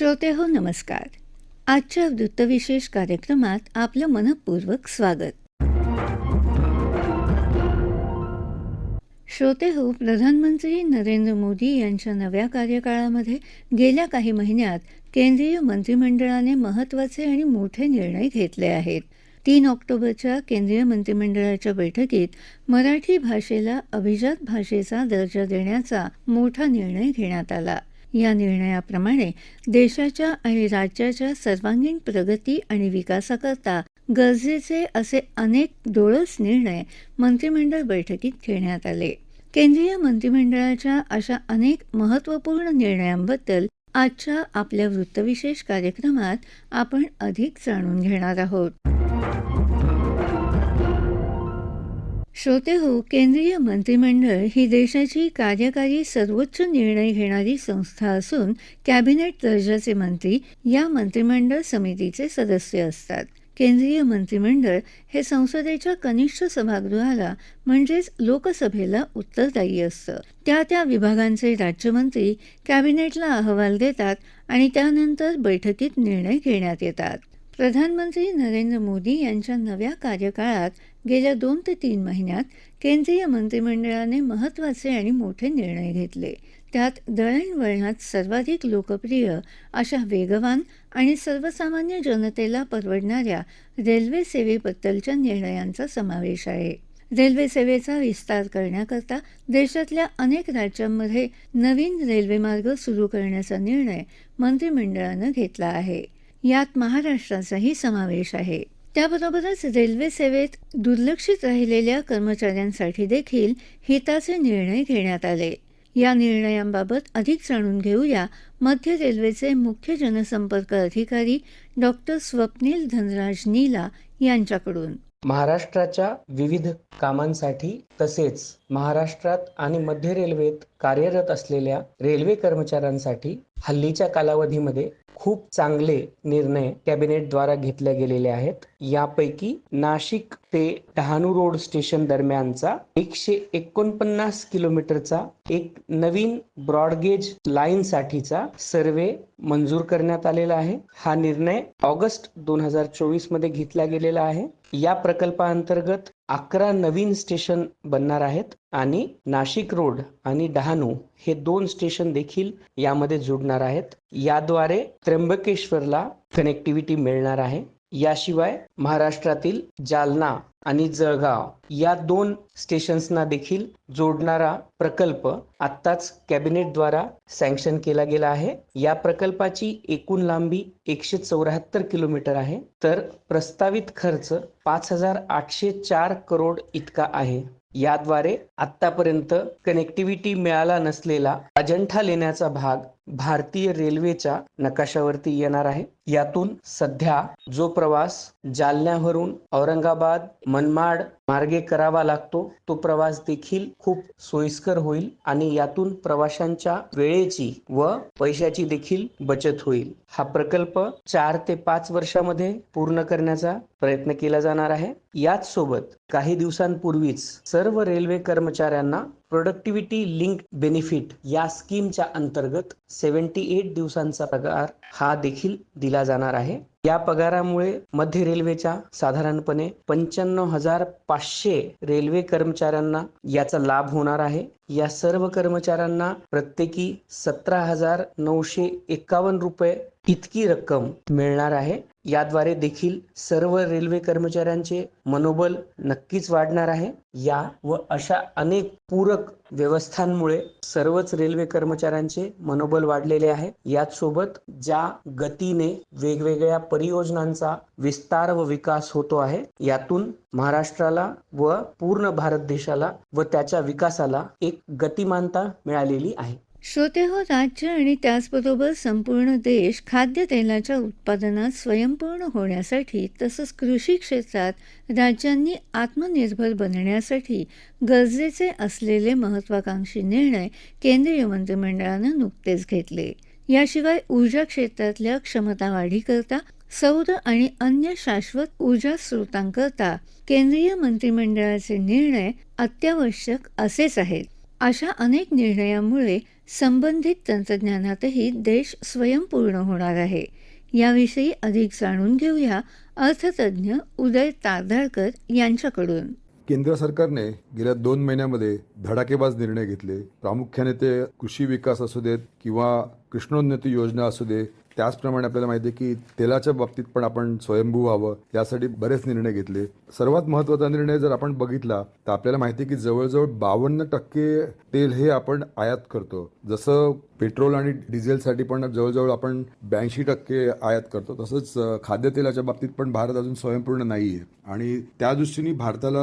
श्रोते हो नमस्कार. आजच्या वृत्तविशेष कार्यक्रमात आपलं मनपूर्वक स्वागत. श्रोते हो प्रधानमंत्री नरेंद्र मोदी यांच्या नव्या कार्यकाळामध्ये गेल्या काही महिन्यात केंद्रीय मंत्रिमंडळाने महत्त्वाचे आणि मोठे निर्णय घेतले आहेत. तीन ऑक्टोबरच्या केंद्रीय मंत्रिमंडळाच्या बैठकीत मराठी भाषेला अभिजात भाषेचा दर्जा देण्याचा मोठा निर्णय घेण्यात आला. या निर्णयाप्रमाणे देशाच्या आणि राज्याच्या सर्वांगीण प्रगती आणि विकासाकरता गरजेचे असे अनेक डोळस निर्णय मंत्रिमंडळ बैठकीत घेण्यात आले. केंद्रीय मंत्रिमंडळाच्या अशा अनेक महत्त्वपूर्ण निर्णयांबद्दल आजच्या आपल्या वृत्तविशेष कार्यक्रमात आपण अधिक जाणून घेणार आहोत. श्रोते हो केंद्रीय मंत्रिमंडळ ही देशाची कार्यकारी सर्वोच्च निर्णय घेणारी संस्था असून कॅबिनेट दर्जाचे मंत्री या मंत्रिमंडळ समितीचे सदस्य असतात. केंद्रीय मंत्रिमंडळ हे संसदेच्या कनिष्ठ सभागृहाला म्हणजेच लोकसभेला उत्तरदायी असतं. त्या त्या विभागांचे राज्यमंत्री कॅबिनेटला अहवाल देतात आणि त्यानंतर बैठकीत निर्णय घेण्यात येतात. प्रधानमंत्री नरेंद्र मोदी यांच्या नव्या कार्यकाळात गेल्या दोन ते तीन महिन्यात केंद्रीय मंत्रिमंडळाने महत्त्वाचे आणि मोठे निर्णय घेतले. त्यात दळणवळणात सर्वाधिक लोकप्रिय अशा वेगवान आणि सर्वसामान्य जनतेला परवडणाऱ्या रेल्वे सेवेबद्दलच्या निर्णयांचा समावेश आहे. रेल्वे सेवेचा विस्तार करण्याकरता देशातल्या अनेक राज्यांमध्ये नवीन रेल्वेमार्ग सुरू करण्याचा निर्णय मंत्रिमंडळानं घेतला आहे. यात महाराष्ट्राचाही समावेश आहे. त्याबरोबरच रेल्वे सेवेत दुर्लक्षित राहिलेल्या कर्मचाऱ्यांसाठी देखील हिताचे निर्णय घेण्यात आले. या निर्णयांबाबत अधिक जाणून घेऊया मध्य रेल्वेचे मुख्य जनसंपर्क अधिकारी डॉक्टर स्वप्नील धनराज नीला यांच्याकडून. महाराष्ट्राच्या विविध कामांसाठी तसेच महाराष्ट्रात आणि मध्य रेल्वेत कार्यरत असलेल्या रेल्वे कर्मचाऱ्यांसाठी हल्लीच्या कालावधीमध्ये खूप चांगले निर्णय कॅबिनेटद्वारा घेतले गेलेले आहेत. यापैकी नाशिक ते डहाणू रोड स्टेशन दरम्यानचा एकशे एकोणपन्नास किलोमीटरचा एक नवीन ब्रॉडगेज लाईन साठीचा सर्वे मंजूर करण्यात आलेला आहे. हा निर्णय ऑगस्ट दोन हजार चोवीसमध्ये घेतला गेलेला आहे. या प्रकल्पाअंतर्गत अकरा नवीन स्टेशन बनणार आहेत आणि नाशिक रोड आणि डहाणू हे दोन स्टेशन देखील यामध्ये जोडणार आहेत. याद्वारे त्र्यंबकेश्वरला कनेक्टिव्हिटी मिळणार आहे. याशिवाय महाराष्ट्रातील जालना आणि जळगाव या दोन स्टेशन्सना देखील जोडणारा प्रकल्प आत्ताच कॅबिनेटद्वारा सँक्शन केला गेला आहे. या प्रकल्पाची एकूण लांबी एकशे चौऱ्याहत्तर किलोमीटर आहे. तर प्रस्तावित खर्च पाच हजार आठशे चार करोड इतका आहे. याद्वारे आतापर्यंत कनेक्टिव्हिटी मिळाला नसलेला अजंठा लेण्याचा भाग भारतीय रेल्वेच्या नकाशावरती येणार आहे. यातून सध्या जो प्रवास जालन्यावरून औरंगाबाद मनमाड मार्गे करावा लागतो तो प्रवास देखील खूप सोयीस्कर होईल आणि यातून प्रवाशांच्या वेळेची व पैशाची देखील बचत होईल. हा प्रकल्प चार ते पाच वर्षामध्ये पूर्ण करण्याचा प्रयत्न केला जाणार आहे. याच सोबत काही दिवसांपूर्वीच सर्व रेल्वे कर्मचाऱ्यांना प्रोडक्टिव्हिटी लिंक बेनिफिट या स्कीमच्या अंतर्गत सेव्हन्टी एट दिवसांचा पगार हा देखील दिला जाणार आहे. या पगारामुळे मध्य रेल्वेच्या साधारणपणे पंच्याण्णव हजार पाचशे रेल्वे कर्मचाऱ्यांना याचा लाभ होणार आहे. या सर्व कर्मचाऱ्यांना प्रत्येकी सतरा हजार नऊशे एकावन्न रुपये इतकी रक्कम मिळणार आहे. याद्वारे देखील सर्व रेल्वे कर्मचाऱ्यांचे मनोबल नक्कीच वाढणार आहे. या व अशा अनेक पूरक व्यवस्थांमुळे सर्वच रेल्वे कर्मचाऱ्यांचे मनोबल वाढलेले आहे. याच सोबत ज्या गतीने वेगवेगळ्या परियोजनांचा विस्तार व विकास होतो आहे यातून महाराष्ट्राला व पूर्ण भारत देशाला व त्याच्या विकासाला एक गतिमानता मिळालेली आहे. श्रोते हो राज्य आणि त्याचबरोबर संपूर्ण देश खाद्यतेलाच्या उत्पादनात स्वयंपूर्ण होण्यासाठी तसंच कृषी क्षेत्रात राज्यांनी आत्मनिर्भर बनण्यासाठी गरजेचे असलेले महत्वाकांक्षी निर्णय केंद्रीय मंत्रिमंडळानं नुकतेच घेतले. याशिवाय ऊर्जा क्षेत्रातल्या क्षमता वाढीकरता सौर आणि अन्य शाश्वत ऊर्जा स्रोतांकरता केंद्रीय मंत्रिमंडळाचे निर्णय अत्यावश्यक असेच आहेत. अशा अनेक निर्णयांमुळे संबंधित तंत्रज्ञानातही देश स्वयंपूर्ण होणार आहे. याविषयी अधिक जाणून घेऊया अर्थतज्ज्ञ उदय तारदाळकर यांच्याकडून. केंद्र सरकारने गेल्या दोन महिन्यामध्ये धडाकेबाज निर्णय घेतले. प्रामुख्याने ते कृषी विकास असू देत किंवा कृष्णोन्नती योजना असू दे त्याचप्रमाणे आपल्याला माहिती आहे की तेलाच्या बाबतीत पण आपण स्वयंभू व्हावं यासाठी बरेच निर्णय घेतले. सर्वात महत्त्वाचा निर्णय जर आपण बघितला तर आपल्याला माहिती आहे की जवळजवळ बावन्न टक्के तेल हे आपण आयात करतो. जसं पेट्रोल आणि डिझेलसाठी पण जवळजवळ आपण ब्याऐंशी टक्के आयात करतो. तसंच खाद्यतेलाच्या बाबतीत पण भारत अजून स्वयंपूर्ण नाही आहे आणि त्या दृष्टीने भारताला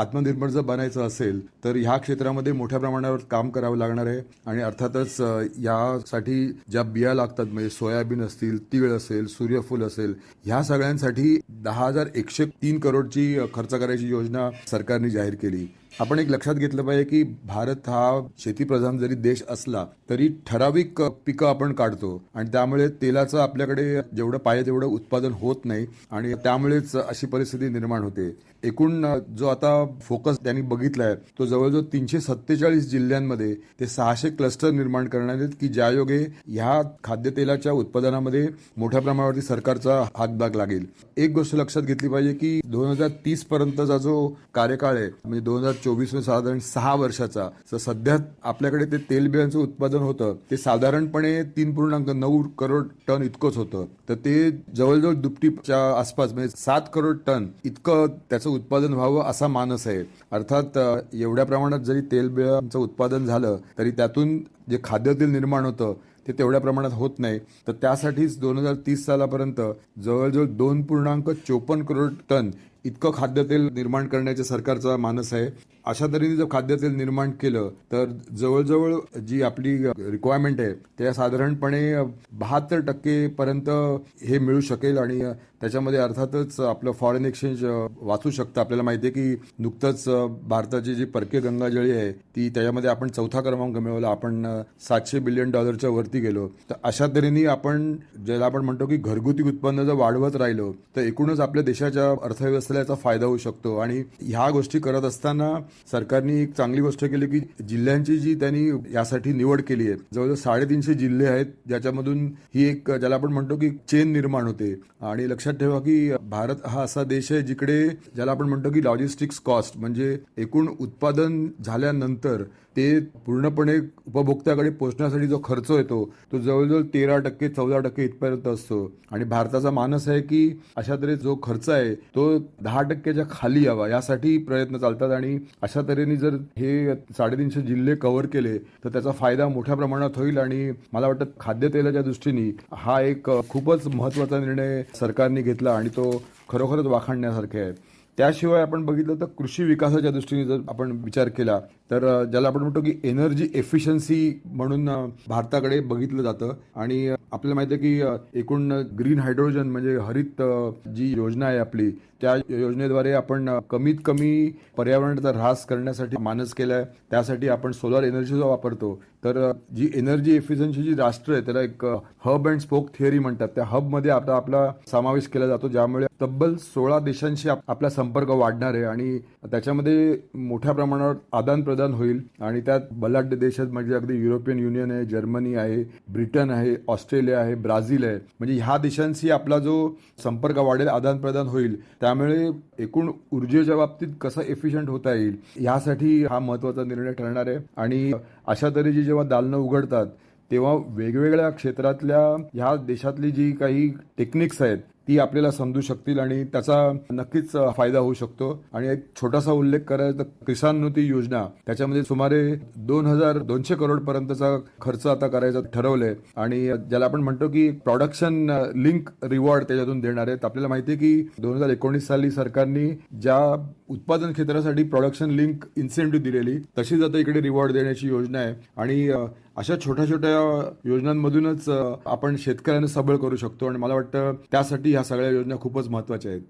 आत्मनिर्भर जर बनायचं असेल तर ह्या क्षेत्रामध्ये मोठ्या प्रमाणावर काम करावं लागणार आहे. आणि अर्थातच यासाठी ज्या बिया लागतात म्हणजे सोयाबीन असतील तीळ असेल सूर्यफूल असेल ह्या सगळ्यांसाठी दहा हजार एकशे तीन करोडची खर्च करायची योजना सरकारने जाहीर केली. आपण एक लक्षात घेतलं पाहिजे की भारत हा शेतीप्रधान जरी देश असला तरी ठराविक पिकं आपण काढतो. आणि त्यामुळे तेलाचं आपल्याकडे जेवढं पाहिजे तेवढं उत्पादन होत नाही आणि त्यामुळेच अशी परिस्थिती निर्माण होते. एकूण जो आता फोकस त्यांनी बघितलाय तो जवळजवळ तीनशे सत्तेचाळीस जिल्ह्यांमध्ये ते सहाशे क्लस्टर निर्माण करणार आहेत की ज्यायोगे ह्या खाद्यतेलाच्या उत्पादनामध्ये मोठ्या प्रमाणावरती सरकारचा हातभाग लागेल. एक गोष्ट लक्षात घेतली पाहिजे की दोन हजार तीस पर्यंतचा जो कार्यकाळ आहे म्हणजे दोन हजार चोवीस साधारण सहा वर्षाचा. तर सध्या आपल्याकडे ते तेलबियांचं उत्पादन होतं. ते साधारणपणे तीन पूर्णांक नऊ करोड टन इतकंच होतं. तर ते जवळजवळ दुपटीच्या आसपास म्हणजे सात करोड टन इतकं त्याचं उत्पादन व्हावं असा मानस आहे. अर्थात एवढ्या प्रमाणात जरी तेलबियांचं उत्पादन झालं तरी त्यातून जे खाद्यतेल निर्माण होतं ते तेवढ्या प्रमाणात होत नाही. तर त्यासाठीच दोन हजार तीस सालापर्यंत जवळजवळ दोन पूर्णांक चोपन्न करोड टन इतकं खाद्यतेल निर्माण करण्याचे सरकारचा मानस आहे. अशा तऱ्हेने जर खाद्यतेल निर्माण केलं तर जवळजवळ जी आपली रिक्वायरमेंट आहे त्या साधारणपणे बहात्तर टक्केपर्यंत हे मिळू शकेल आणि त्याच्यामध्ये अर्थातच आपलं फॉरेन एक्सचेंज वाचू शकतं. आपल्याला माहिती आहे की नुकतंच भारताची जी परकीय गंगाजळी आहे ती त्याच्यामध्ये आपण चौथा क्रमांक मिळवला. आपण सातशे बिलियन डॉलरच्या वरती गेलो. तर अशा तऱ्हेने आपण ज्याला आपण म्हणतो की घरगुती उत्पन्न जर वाढवत राहिलो तर एकूणच आपल्या देशाच्या अर्थव्यवस्थेला याचा फायदा होऊ शकतो. आणि ह्या गोष्टी करत असताना सरकारने एक चांगली गोष्ट केली की जिल्ह्यांची जी त्यांनी यासाठी निवड केली आहे जवळजवळ साडेतीनशे जिल्हे आहेत ज्याच्यामधून ही एक ज्याला आपण म्हणतो की चेन निर्माण होते. आणि लक्षात ठेवा की भारत हा असा देश आहे जिकडे ज्याला आपण म्हणतो की लॉजिस्टिक्स कॉस्ट म्हणजे एकूण उत्पादन झाल्यानंतर ते पूर्णपणे उपभोक्त्याकडे पोचण्यासाठी जो खर्च येतो तो जवळजवळ तेरा टक्के चौदा टक्के इथपर्यंत असतो. आणि भारताचा मानस आहे की अशा तऱ्हे जो खर्च आहे तो दहा टक्क्याच्या खाली यावा यासाठी प्रयत्न चालतात. आणि अशा तऱ्हेने जर हे साडेतीनशे जिल्हे कव्हर केले तर त्याचा फायदा मोठ्या प्रमाणात होईल. आणि मला वाटतं खाद्यतेलाच्या दृष्टीने हा एक खूपच महत्त्वाचा निर्णय सरकारने घेतला आणि तो खरोखरच वाखाणण्यासारखे आहे. त्याशिवाय आपण बघितलं तर कृषी विकासाच्या दृष्टीने जर आपण विचार केला तर ज्याला आपण म्हणतो की एनर्जी एफिशियन्सी म्हणून भारताकडे बघितलं जातं. आणि आपल्याला माहिती आहे की एकूण ग्रीन हायड्रोजन म्हणजे हरित जी योजना आहे आपली त्या योजनेद्वारे आपण कमीत कमी पर्यावरणाचा ऱ्हास करण्यासाठी मानस केलाय. त्यासाठी आपण सोलर एनर्जीचा वापरतो. तर जी एनर्जी एफिशियन्सी जी राष्ट्र आहे त्याला एक हब अँड स्पोक थिअरी म्हणतात. त्या हबमध्ये आता आपला समावेश केला जातो ज्यामुळे तब्बल सोळा देशांशी आपला संपर्क वाढणार आहे आणि त्याच्यामध्ये मोठ्या प्रमाणावर आदान प्रदान होईल. आणि त्यात बलाढ्य देशात म्हणजे अगदी युरोपियन युनियन आहे जर्मनी आहे ब्रिटन आहे ऑस्ट्रेलिया आहे ब्राझील आहे. म्हणजे ह्या देशांशी आपला जो संपर्क वाढेल आदान प्रदान होईल त्यामुळे एकूण ऊर्जेच्या बाबतीत कसं एफिशियंट होता येईल यासाठी हा महत्त्वाचा निर्णय ठरणार आहे. आणि अशा तऱ्हेची जेव्हा दालनं उघडतात तेव्हा वेगवेगळ्या क्षेत्रातल्या ह्या देशातली जी काही टेक्निक्स आहेत ती आपल्याला समजू शकतील आणि त्याचा नक्कीच फायदा होऊ शकतो. आणि एक छोटासा उल्लेख करायचा तर किसानोन्नती योजना त्याच्यामध्ये सुमारे दोन हजार दोनशे करोड पर्यंतचा खर्च आता करायचा ठरवलंय. आणि ज्याला आपण म्हणतो की प्रोडक्शन लिंक रिवॉर्ड त्याच्यातून देणार आहेत. आपल्याला माहिती आहे की दोन हजार एकोणीस साली सरकारने ज्या उत्पादन क्षेत्रासाठी प्रोडक्शन लिंक इन्सेंटिव्ह दिलेली तशीच आता इकडे रिवॉर्ड देण्याची योजना आहे. आणि अशा छोट्या छोट्या योजनांमधूनच आपण शेतकऱ्यांना सबळ करू शकतो आणि मला वाटतं त्यासाठी ह्या सगळ्या योजना खूपच महत्त्वाच्या आहेत.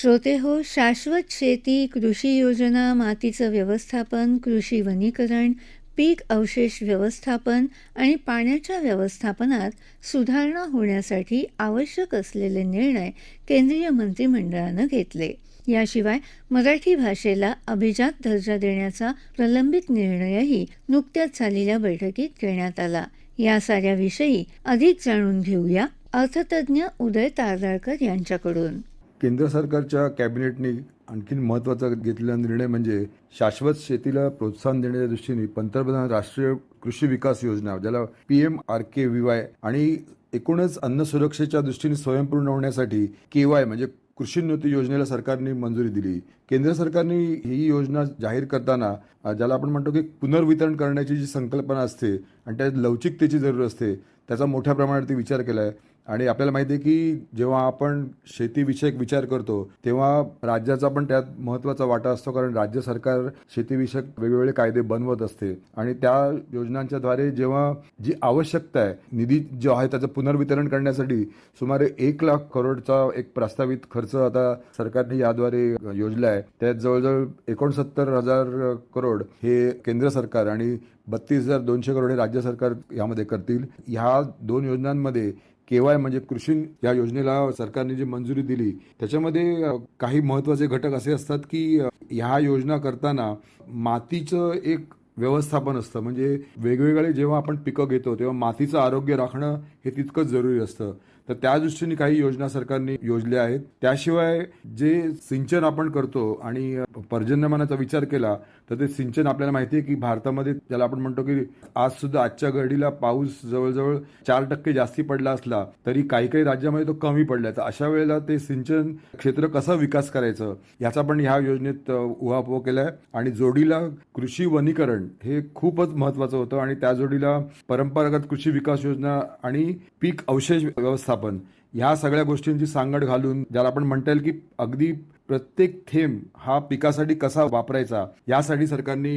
श्रोते हो शाश्वत शेती कृषी योजना मातीचं व्यवस्थापन कृषी वनीकरण पीक अवशेष व्यवस्थापन आणि पाण्याच्या व्यवस्थापनात सुधारणा होण्यासाठी आवश्यक असलेले निर्णय केंद्रीय मंत्रिमंडळानं घेतले. याशिवाय मराठी भाषेला अभिजात दर्जा देण्याचा प्रलंबित निर्णयही नुकत्याच झालेल्या बैठकीत घेण्यात आला. या साऱ्याविषयी अधिक जाणून घेऊया अर्थतज्ञ उदय तारदाळकर यांच्याकडून. केंद्र सरकारच्या कॅबिनेटने आणखीन महत्त्वाचा घेतलेला निर्णय म्हणजे शाश्वत शेतीला प्रोत्साहन देण्याच्या दृष्टीने पंतप्रधान राष्ट्रीय कृषी विकास योजना ज्याला P M R K V Y आणि एकूणच अन्न सुरक्षेच्या दृष्टीने स्वयंपूर्ण होण्यासाठी के वाय म्हणजे कृषीोन्नती योजनेला सरकारने मंजुरी दिली. केंद्र सरकारने ही योजना जाहीर करताना ज्याला आपण म्हणतो की पुनर्वितरण करण्याची जी संकल्पना असते आणि त्यात लवचिकतेची जरूर असते त्याचा मोठ्या प्रमाणात विचार केला आहे आणि आपल्याला माहिती आहे की जेव्हा आपण शेतीविषयक विचार करतो तेव्हा राज्याचा पण त्यात महत्त्वाचा वाटा असतो कारण राज्य सरकार शेतीविषयक वेगवेगळे कायदे बनवत असते. आणि त्या योजनांच्या द्वारे जेव्हा जी आवश्यकता आहे निधी जो आहे त्याचं पुनर्वितरण करण्यासाठी सुमारे एक लाख करोडचा एक प्रस्तावित खर्च आता सरकारने याद्वारे योजला आहे. त्यात जवळजवळ एकोणसत्तर हजार करोड हे केंद्र सरकार आणि बत्तीस हजार दोनशे करोड हे राज्य सरकार यामध्ये करतील. ह्या दोन योजनांमध्ये केवाय म्हणजे कृषी या योजनेला सरकारने जी मंजुरी दिली त्याच्यामध्ये काही महत्त्वाचे घटक असे असतात की ह्या योजना करताना मातीचं एक व्यवस्थापन असतं. म्हणजे वेगवेगळे जेव्हा आपण पिकं घेतो तेव्हा मातीचं आरोग्य राखणं हे तितकंच जरुरी असतं. तर त्या दृष्टीने काही योजना सरकारने योजल्या आहेत. त्याशिवाय जे सिंचन आपण करतो आणि पर्जन्यमानाचा विचार केला तर ते सिंचन आपल्याला माहिती आहे की भारतामध्ये ज्याला आपण म्हणतो की आज सुद्धा आजच्या घडीला पाऊस जवळजवळ चार टक्के जास्ती पडला असला तरी काही काही राज्यामध्ये तो कमी पडला तर अशा वेळेला ते सिंचन क्षेत्र कसं विकास करायचं याचा पण ह्या योजनेत अ, उहापोह केलाय. आणि जोडीला कृषी वनीकरण हे खूपच महत्वाचं होतं. आणि त्या जोडीला परंपरागत कृषी विकास योजना आणि पीक अवशेष व्यवस्था व्यवस्थापन ह्या सगळ्या गोष्टींची सांगड घालून ज्याला आपण म्हणता येईल की अगदी प्रत्येक थेंब हा पिकासाठी कसा वापरायचा यासाठी सरकारने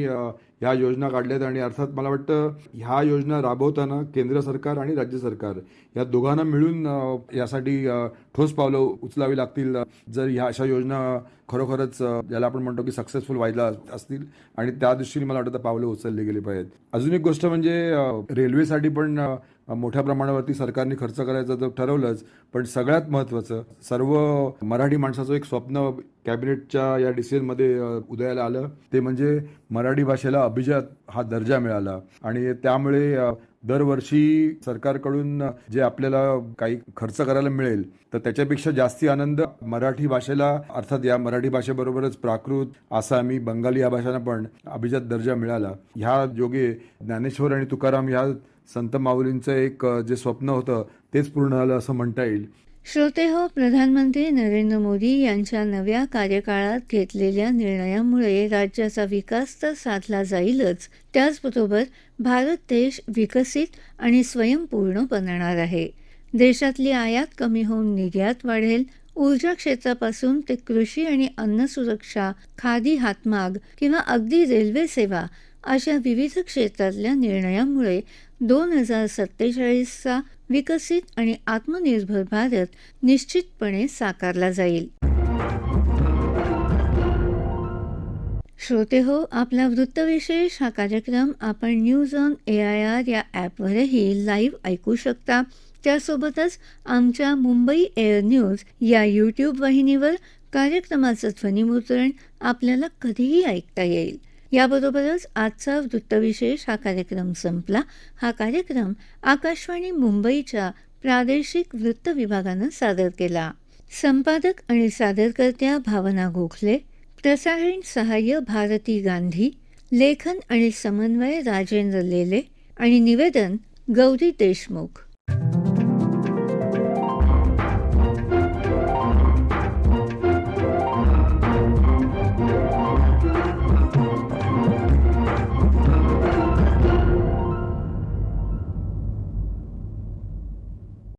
ह्या योजना काढल्यात आणि अर्थात मला वाटतं ह्या योजना राबवताना केंद्र सरकार आणि राज्य सरकार या दोघांना मिळून यासाठी ठोस पावलं उचलावी लागतील जर ह्या अशा योजना खरोखरच ज्याला आपण म्हणतो की सक्सेसफुल व्हायला असतील. आणि त्या दृष्टीने मला वाटतं पावलं उचलली गेली पाहिजेत. अजून एक गोष्ट म्हणजे रेल्वेसाठी पण मोठ्या प्रमाणावरती सरकारने खर्च करायचं तर ठरवलंच पण सगळ्यात महत्त्वाचं सर्व मराठी माणसाचं एक स्वप्न कॅबिनेटच्या या डिसिजनमध्ये उदयाला आलं. ते म्हणजे मराठी भाषेला अभिजात हा दर्जा मिळाला. आणि त्यामुळे दरवर्षी सरकारकडून जे आपल्याला काही खर्च करायला मिळेल तर त्याच्यापेक्षा जास्ती आनंद मराठी भाषेला अर्थात या मराठी भाषेबरोबरच प्राकृत आसामी बंगाली या भाषांना पण अभिजात दर्जा मिळाला. ह्या जोगे ज्ञानेश्वर आणि तुकाराम ह्या संत माऊलींचं एक जे स्वप्न होतं तेच पूर्ण झालं असं म्हणता येईल. श्रोते हो प्रधानमंत्री नरेंद्र मोदी यांच्या नव्या कार्यकाळात घेतलेल्या निर्णयामुळे राज्याचा विकास तर साधला जाईलच. त्याचबरोबर भारत देश विकसित आणि स्वयंपूर्ण बनणार आहे. देशातली आयात कमी होऊन निर्यात वाढेल. ऊर्जा क्षेत्रापासून ते कृषी आणि अन्न सुरक्षा खादी हातमाग किंवा अगदी रेल्वे सेवा अशा विविध क्षेत्रातल्या निर्णयामुळे दोन हजार सत्तेचाळीसचा विकसित आणि आत्मनिर्भर भारत निश्चितपणे साकारला जाईल. श्रोते हो आपला वृत्तविशेष हा कार्यक्रम आपण news on A I R या ॲपवरही लाईव्ह ऐकू शकता. त्यासोबतच आमच्या मुंबई एअर न्यूज या यूट्यूब वाहिनीवर कार्यक्रमाचं ध्वनिमुद्रण आपल्याला कधीही ऐकता येईल. याबरोबरच आजचा वृत्तविशेष हा कार्यक्रम संपला. हा कार्यक्रम आकाशवाणी मुंबईच्या प्रादेशिक वृत्त विभागानं सादर केला. संपादक आणि सादरकर्त्या भावना गोखले प्रसारण सहाय्य भारती गांधी लेखन आणि समन्वय राजेंद्र लेले आणि निवेदन गौरी देशमुख.